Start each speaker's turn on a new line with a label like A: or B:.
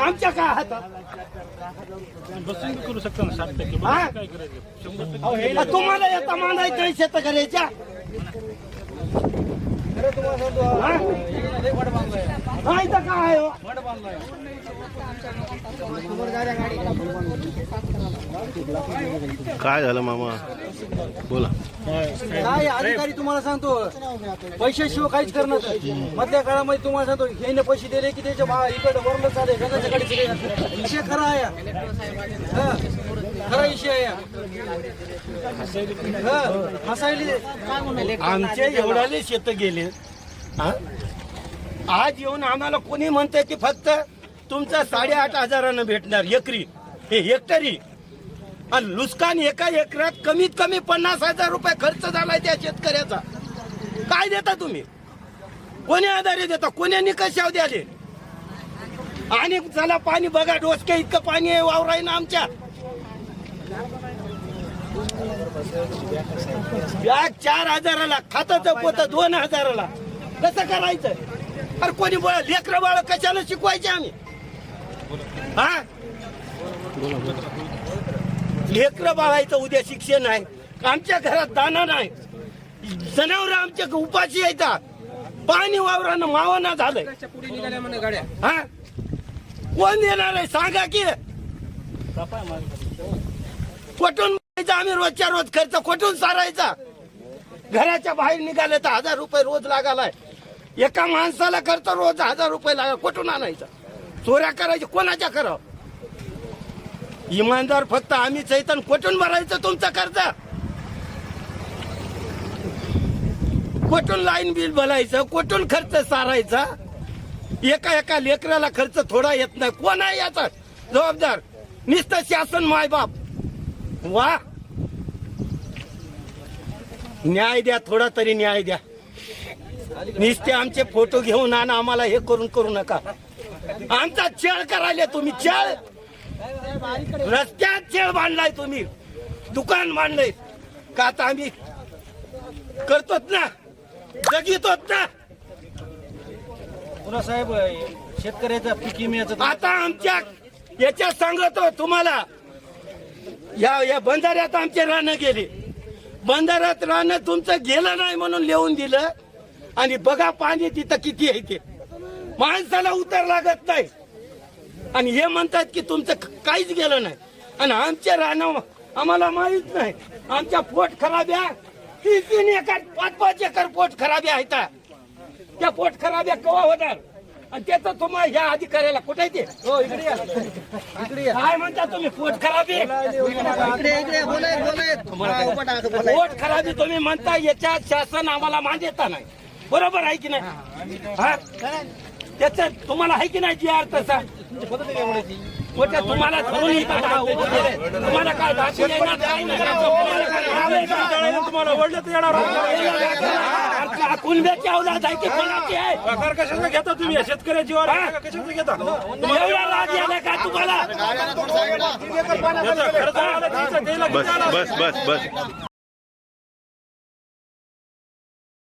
A: आमच्या काय हातात?
B: करू शकता ना साठ टक्के. काय करायचं?
A: तुम्हाला येता मांडायचं शेत करायच्या हा? नाही तर काय हो?
C: काय झालं मामा? बोला
D: काय अधिकारी तुम्हाला सांगतो पैशाशिवाय काहीच करणार. मधल्या काळामध्ये तुम्हाला सांगतो ह्याने पैसे दिले की त्याच्या बा- इकडे वरलं चालेल गंगाच्या गाडी विषय खरा आहे हा. खरा विषय आहे हा. हसायली
A: आमचे एवढाले शेत गेले हा? आज येऊन आम्हाला कोणी म्हणतंय की फक्त तुमचा साडेआठ हजारानं भेटणार एकरी हे हेक्टरी आणि नुकसान एका एकरात कमीत कमी पन्नास हजार रुपये खर्च झालाय त्या शेतकऱ्याचा. काय देता तुम्ही? कोणी आधारे देता? कोणी निकषाव द्याले आणि चला पाणी बघा डोसके इतकं पाणी आहे वावराय ना आमच्या. बॅग चार हजाराला खाताचं पोत दोन हजाराला. कसं करायचं? अरे कोणी लेकर बाळ कशाला शिकवायचे आम्ही? हा? लेकरं बाळायचं उद्या शिक्षण आहे. आमच्या घरात दाना नाही. जनावर आमच्या उपाशी येतात. पाणी वावरानं मावाना झालंय. हा? कोण देणार आहे? सांगा की. कुठून आम्ही रोजच्या रोज खर्च कुठून सारायचा? घराच्या बाहेर निघाले तर हजार रुपये रोज लागालाय. एका माणसाला खर्च रोज हजार रुपये लागा कुठून आणायचा? चोऱ्या करायच्या कोणाच्या करावं इमानदार फक्त आम्हीच आहे कुठून भरायचं तुमचं कर्ज? कुठून लाईन बिल भरायचं? कुठून खर्च सारायचा? एका एका लेकराला खर्च थोडा येत नाही. कोण आहे याचा? जबाबदार. नुसतं शासन मायबाप. वा. न्याय द्या थोडा तरी न्याय द्या. नुसते आमचे फोटो घेऊन आणा आम्हाला हे करून करू नका. आमचा छेळ करायला तुम्ही छेळ. रस्त्यात छेळ बांधलाय तुम्ही. दुकान बांधलंय. का आता आम्ही करतोच ना? जगितोच ना?
D: पुन्हा साहेब शेतकऱ्याचा पीक विम्याचं
A: आता आमच्या याच्या सांगतो तुम्हाला. या या बंधाऱ्यात आमचे रानं गेले. बंधाऱ्यात रानं तुमचं गेलं नाही म्हणून लिहून दिलं. आणि बघा पाणी तिथं किती आहे ते. माणसाला उतर लागत नाही. आणि हे म्हणतात की तुमचं काहीच गेलं नाही. आणि आमच्या रानं आम्हाला माहीत नाही. आमच्या पोट खराब्या तीन तीन एकर पाच पाच एकर पोट खराब्या आहेत त्या पोट खराब्या कवा होणार? आणि त्याचं तुम्हाला ह्या अधिकाऱ्याला कुठे ते?
D: हो इकडे या. इकडे या.
A: काय म्हणता तुम्ही? पोट खराबी
D: इकडे इकडे बोलाय बोलाय
A: पोट खराबी तुम्ही म्हणता याच्यात शासन आम्हाला मान देता नाही. बरोबर आहे की नाही? हा? त्याचं तुम्हाला आहे की नाही जी आर तसा मोठ्या तुम्हाला धरून इथं हा उभं केलंय. तुम्हाला काय दाखवून येणार काय नाही. तुम्हाला काय आलंय का?
B: तुम्हाला ओढलं तर येणार
A: अरे कुणब्याची आहे की कोणाची आहे
B: पगार कशाचा घेता तुम्ही या शेतकऱ्याची वर
A: हा?
B: कशाचा घेता
A: एवढा राग यायला का तुम्हाला
B: याचा खर्च आला तिचा द्यायला
C: बस बस बस बस